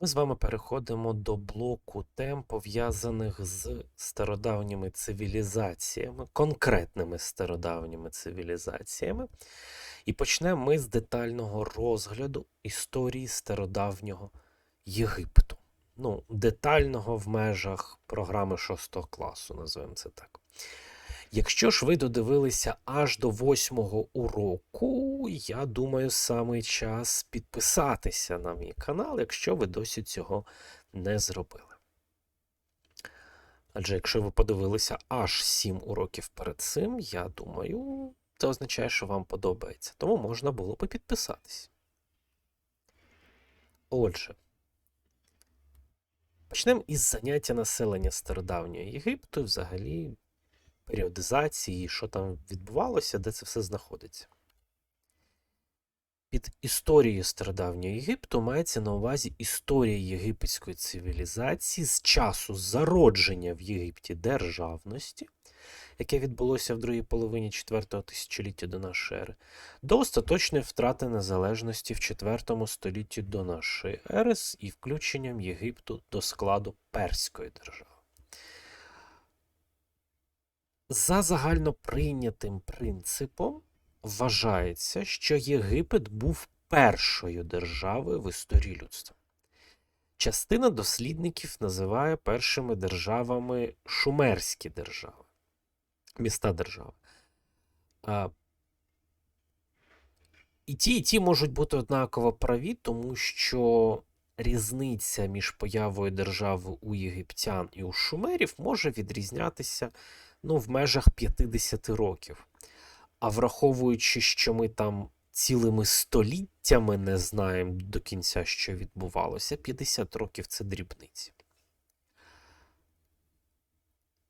Ми з вами переходимо до блоку тем, пов'язаних з стародавніми цивілізаціями, конкретними стародавніми цивілізаціями. І почнемо ми з детального розгляду історії стародавнього Єгипту. Ну, детального в межах програми 6 класу, називаємо це так. Якщо ж ви додивилися аж до восьмого уроку, я думаю, саме час підписатися на мій канал, якщо ви досі цього не зробили. Адже якщо ви подивилися аж 7 уроків перед цим, я думаю, це означає, що вам подобається. Тому можна було би підписатись. Отже, почнемо із заняття населення стародавнього Єгипту і взагалі періодизації, що там відбувалося, де це все знаходиться. Під історією стародавнього Єгипту мається на увазі історія єгипетської цивілізації з часу зародження в Єгипті державності, яке відбулося в другій половині 4 тисячоліття до нашої ери, до остаточної втрати незалежності в 4 столітті до нашої ери і включенням Єгипту до складу Перської держави. За загальноприйнятим принципом вважається, що Єгипет був першою державою в історії людства. Частина дослідників називає першими державами шумерські держави, міста держави. І ті, і ті можуть бути однаково праві, тому що різниця між появою держави у єгиптян і у шумерів може відрізнятися ну, в межах 50 років. А враховуючи, що ми там цілими століттями не знаємо до кінця, що відбувалося, 50 років це дрібниці.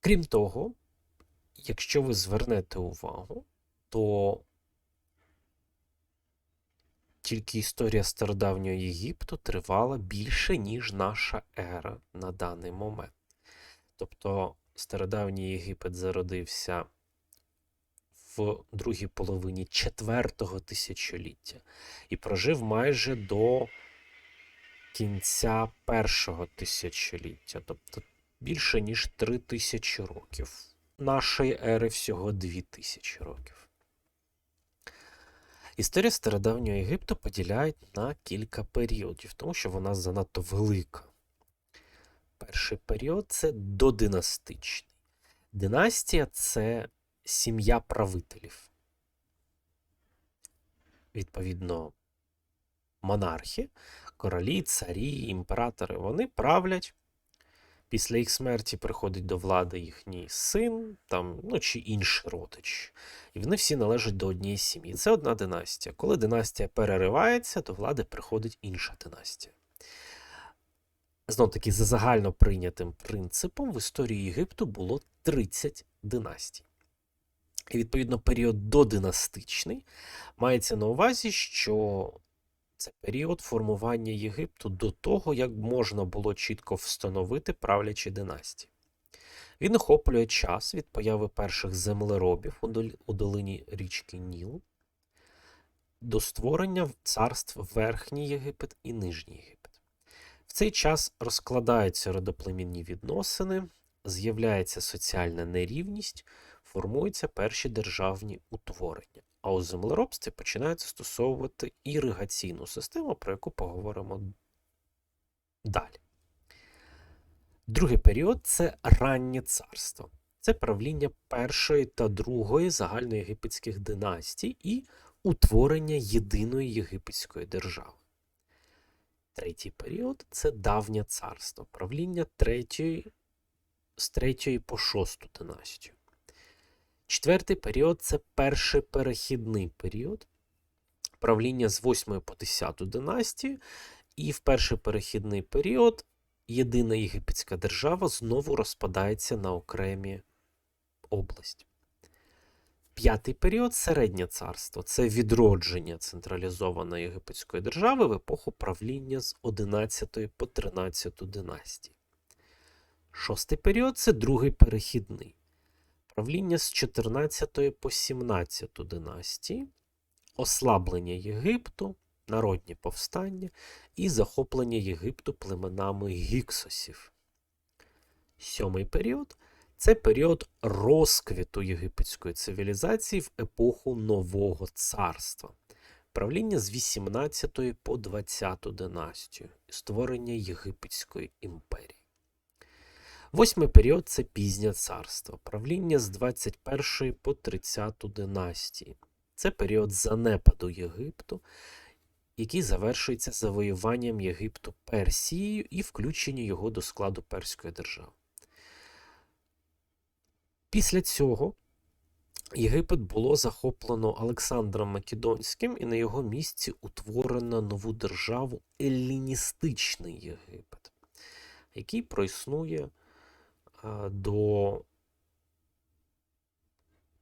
Крім того, якщо ви звернете увагу, то тільки історія стародавнього Єгипту тривала більше, ніж наша ера на даний момент. Тобто стародавній Єгипет зародився в другій половині четвертого тисячоліття і прожив майже до кінця першого тисячоліття, тобто більше ніж три тисячі років. Нашої ери всього дві тисячі років. Історія стародавнього Єгипту поділяють на кілька періодів, тому що вона занадто велика. Перший період це додинастичний. Династія це сім'я правителів. Відповідно, монархи, королі, царі, імператори вони правлять. Після їх смерті приходить до влади їхній син там, ну, чи інший родич. І вони всі належать до однієї сім'ї. Це одна династія. Коли династія переривається, до влади приходить інша династія. Знов таки, за загально прийнятим принципом в історії Єгипту було 30 династій. І, відповідно, період додинастичний мається на увазі, що це період формування Єгипту до того, як можна було чітко встановити правлячі династії. Він охоплює час від появи перших землеробів у долині річки Ніл до створення царств Верхній Єгипет і Нижній Єгипет. В цей час розкладаються родоплемінні відносини, з'являється соціальна нерівність, формуються перші державні утворення. А у землеробстві починають застосовувати іригаційну систему, про яку поговоримо далі. Другий період це раннє царство. Це правління першої та другої загальноєгипетських династій і утворення єдиної єгипетської держави. Третій період це давнє царство, правління третьої, з третьої по шосту династію. Четвертий період це перший перехідний період, правління з 8 по 10 династію, і в перший перехідний період єдина єгипетська держава знову розпадається на окремі області. П'ятий період середнє царство це відродження централізованої єгипетської держави в епоху правління з 11 по 13 династії. Шостий період це другий перехідний. Правління з 14 по 17 династії, ослаблення Єгипту, народні повстання і захоплення Єгипту племенами гіксосів. Сьомий період це період розквіту єгипетської цивілізації в епоху Нового царства, правління з 18 по 20 династію створення Єгипетської імперії. Восьмий період це пізнє царство, правління з 21 по 30 династії. Це період занепаду Єгипту, який завершується завоюванням Єгипту Персією і включенням його до складу Перської держави. Після цього Єгипет було захоплено Олександром Македонським, і на його місці утворено нову державу Елліністичний Єгипет, який проіснує до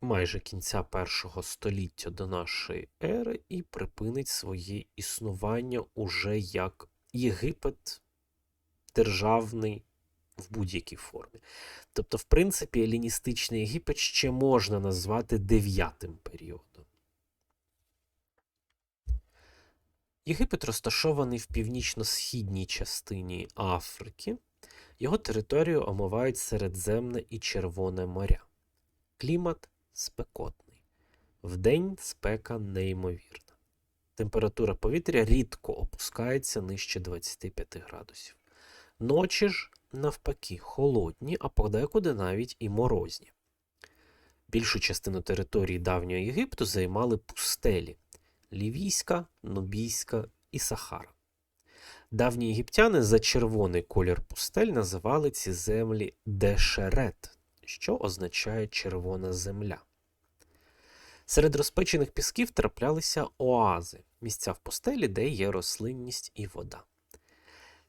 майже кінця першого століття до нашої ери і припинить своє існування уже як Єгипет державний в будь-якій формі. Тобто, в принципі, еліністичний Єгипет ще можна назвати дев'ятим періодом. Єгипет розташований в північно-східній частині Африки. Його територію омивають Середземне і Червоне моря. Клімат спекотний. Вдень спека неймовірна. Температура повітря рідко опускається нижче 25 градусів. Ночі ж, навпаки, холодні, а подекуди навіть і морозні. Більшу частину території давнього Єгипту займали пустелі Лівійська, Нубійська і Сахара. Давні єгиптяни за червоний колір пустель називали ці землі дешерет, що означає червона земля. Серед розпечених пісків траплялися оази, місця в пустелі, де є рослинність і вода.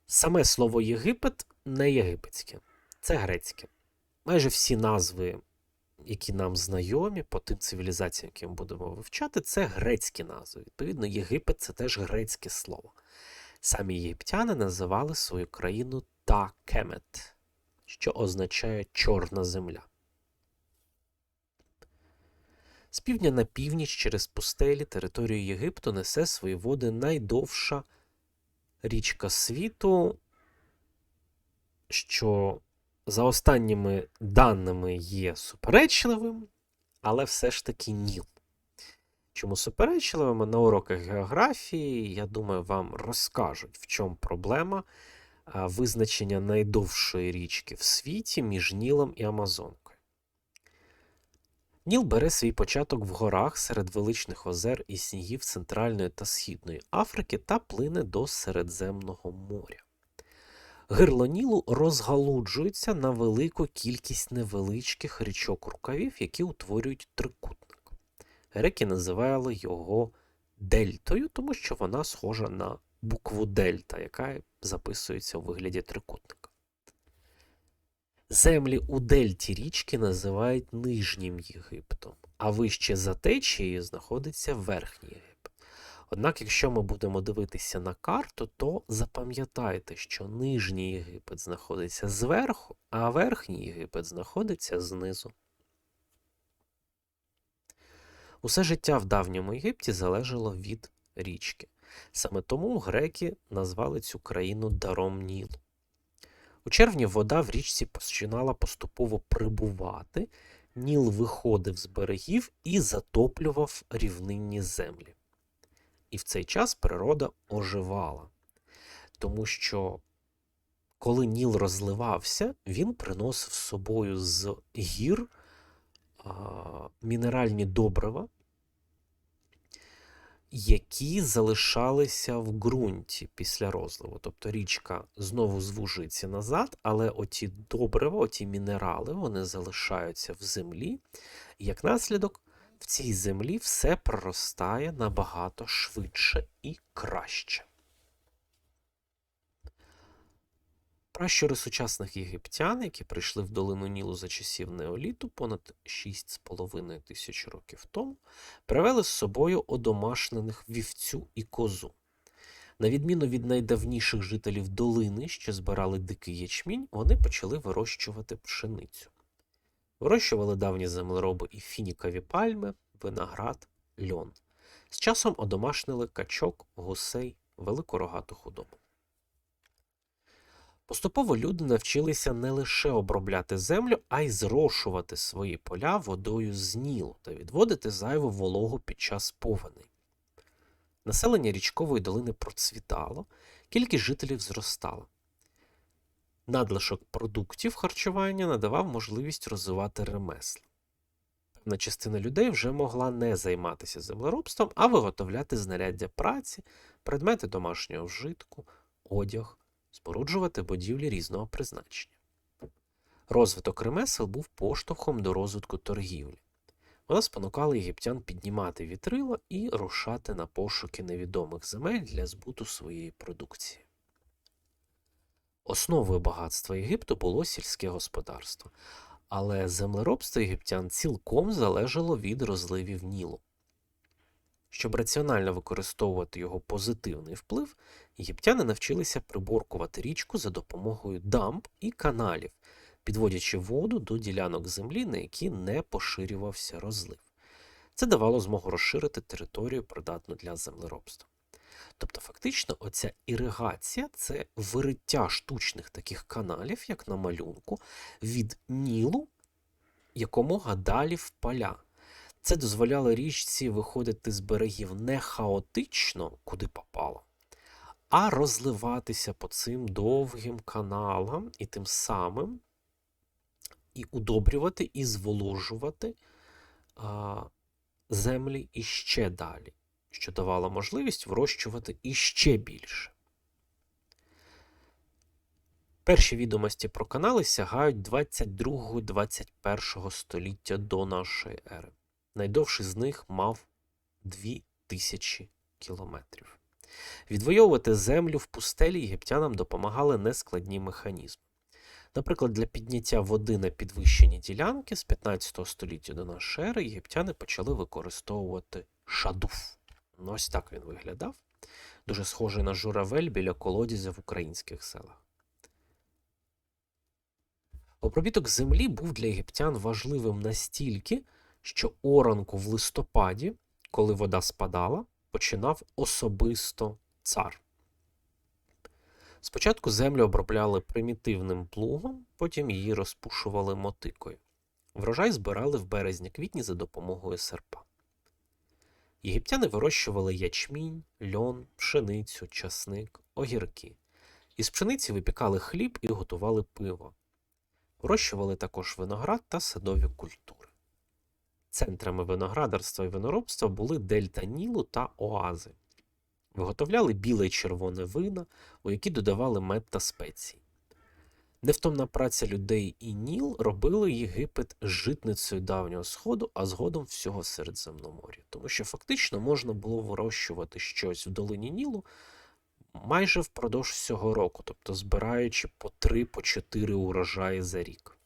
Саме слово Єгипет не єгипетське, це грецьке. Майже всі назви, які нам знайомі по тим цивілізаціям, які ми будемо вивчати, це грецькі назви. Відповідно, Єгипет це теж грецьке слово. Самі єгиптяни називали свою країну Такемет, що означає Чорна земля. З півдня на північ через пустелі територію Єгипту несе свої води найдовша річка світу, що за останніми даними є суперечливим, але все ж таки Ніл. Чому суперечливими на уроках географії, я думаю, вам розкажуть, в чому проблема визначення найдовшої річки в світі між Нілом і Амазонкою. Ніл бере свій початок в горах серед величних озер і снігів Центральної та Східної Африки та плине до Середземного моря. Гирло Нілу розгалуджується на велику кількість невеличких річок рукавів, які утворюють трикутник. Греки називали його дельтою, тому що вона схожа на букву дельта, яка записується у вигляді трикутника. Землі у дельті річки називають Нижнім Єгиптом, а вище за течією знаходиться Верхній Єгипет. Однак, якщо ми будемо дивитися на карту, то запам'ятайте, що Нижній Єгипет знаходиться зверху, а Верхній Єгипет знаходиться знизу. Усе життя в давньому Єгипті залежало від річки. Саме тому греки назвали цю країну даром Нілу. У червні вода в річці починала поступово прибувати, Ніл виходив з берегів і затоплював рівнинні землі. І в цей час природа оживала, тому що коли Ніл розливався, він приносив з собою з гір а, мінеральні добрива, які залишалися в ґрунті після розливу. Тобто річка знову звужується назад, але оті добрива, оті мінерали, вони залишаються в землі, і як наслідок в цій землі все проростає набагато швидше і краще. Пращури сучасних єгиптян, які прийшли в долину Нілу за часів неоліту понад 6,5 тисяч років тому, привели з собою одомашнених вівцю і козу. На відміну від найдавніших жителів долини, що збирали дикий ячмінь, вони почали вирощувати пшеницю. Вирощували давні землероби і фінікові пальми, виноград, льон. З часом одомашнили качок, гусей, велику рогату худобу. Поступово люди навчилися не лише обробляти землю, а й зрошувати свої поля водою з Нілу та відводити зайву вологу під час повеней. Населення річкової долини процвітало, кількість жителів зростала. Надлишок продуктів харчування надавав можливість розвивати ремесла. Певна частина людей вже могла не займатися землеробством, а виготовляти знаряддя праці, предмети домашнього вжитку, одяг, споруджувати будівлі різного призначення. Розвиток ремесел був поштовхом до розвитку торгівлі. Вона спонукала єгиптян піднімати вітрила і рушати на пошуки невідомих земель для збуту своєї продукції. Основою багатства Єгипту було сільське господарство, але землеробство єгиптян цілком залежало від розливів Нілу. Щоб раціонально використовувати його позитивний вплив, єгиптяни навчилися приборкувати річку за допомогою дамб і каналів, підводячи воду до ділянок землі, на які не поширювався розлив. Це давало змогу розширити територію, придатну для землеробства. Тобто, фактично, оця іригація це вириття штучних таких каналів, як на малюнку, від Нілу якомога далі в поля. Це дозволяло річці виходити з берегів не хаотично, куди попало, а розливатися по цим довгим каналам і тим самим і удобрювати, і зволожувати а, землі іще далі, що давало можливість вирощувати іще більше. Перші відомості про канали сягають 22-21 століття до нашої ери. Найдовший з них мав 2000 кілометрів. Відвоювати землю в пустелі єгиптянам допомагали нескладні механізми. Наприклад, для підняття води на підвищені ділянки з 15 століття до нашої ери єгиптяни почали використовувати шадуф. Ну, ось так він виглядав. Дуже схожий на журавель біля колодязя в українських селах. Обробіток землі був для єгиптян важливим настільки, що оранку в листопаді, коли вода спадала, починав особисто цар. Спочатку землю обробляли примітивним плугом, потім її розпушували мотикою. Врожай збирали в березні-квітні за допомогою серпа. Єгиптяни вирощували ячмінь, льон, пшеницю, часник, огірки. Із пшениці випікали хліб і готували пиво. Вирощували також виноград та садові культури. Центрами виноградарства і виноробства були дельта Нілу та оази. Виготовляли біле й червоне вина, у які додавали мед та спеції. Невтомна праця людей і Ніл робили Єгипет житницею давнього Сходу, а згодом всього Середземномор'я. Тому що фактично можна було вирощувати щось в долині Нілу майже впродовж всього року, тобто збираючи по 3-4 урожаї за рік.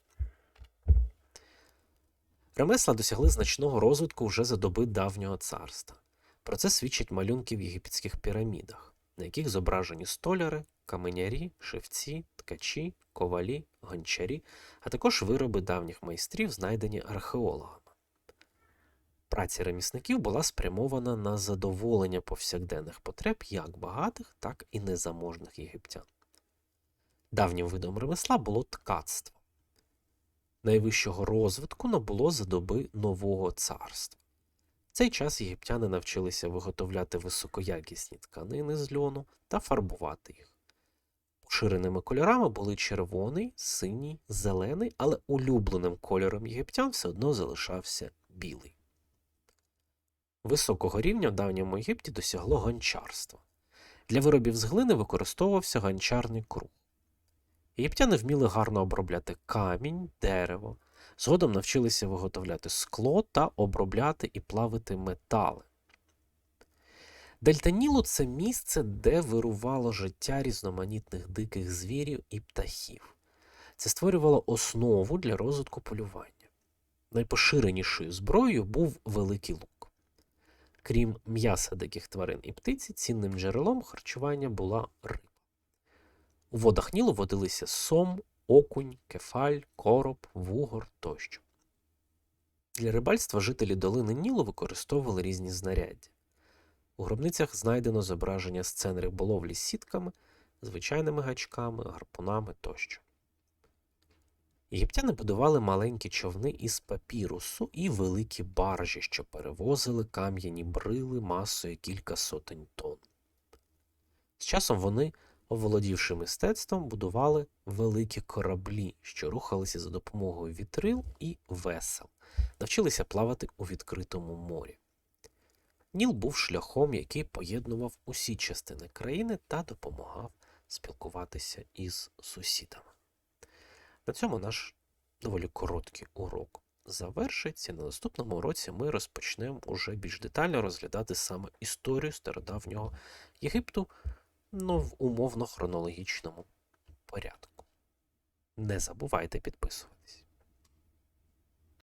Ремесла досягли значного розвитку вже за доби давнього царства. Про це свідчать малюнки в єгипетських пірамідах, на яких зображені столяри, каменярі, шевці, ткачі, ковалі, гончарі, а також вироби давніх майстрів, знайдені археологами. Праця ремісників була спрямована на задоволення повсякденних потреб як багатих, так і незаможних єгиптян. Давнім видом ремесла було ткацтво. Найвищого розвитку набуло за доби нового царства. В цей час єгиптяни навчилися виготовляти високоякісні тканини з льону та фарбувати їх. Поширеними кольорами були червоний, синій, зелений, але улюбленим кольором єгиптян все одно залишався білий. Високого рівня в давньому Єгипті досягло гончарство. Для виробів з глини використовувався гончарний круг. Єгиптяни вміли гарно обробляти камінь, дерево, згодом навчилися виготовляти скло та обробляти і плавити метали. Дельта Нілу – це місце, де вирувало життя різноманітних диких звірів і птахів. Це створювало основу для розвитку полювання. Найпоширенішою зброєю був великий лук. Крім м'яса диких тварин і птиці, цінним джерелом харчування була риба. У водах Нілу водилися сом, окунь, кефаль, короб, вугор тощо. Для рибальства жителі долини Нілу використовували різні знаряддя. У гробницях знайдено зображення сцен риболовлі з сітками, звичайними гачками, гарпунами тощо. Єгиптяни будували маленькі човни із папірусу і великі баржі, що перевозили кам'яні брили масою кілька сотень тонн. З часом вони, оволодівши мистецтвом, будували великі кораблі, що рухалися за допомогою вітрил і весел, навчилися плавати у відкритому морі. Ніл був шляхом, який поєднував усі частини країни та допомагав спілкуватися із сусідами. На цьому наш доволі короткий урок завершиться. На наступному уроці ми розпочнемо уже більш детально розглядати саме історію стародавнього Єгипту, ну, в умовно хронологічному порядку. Не забувайте підписуватись.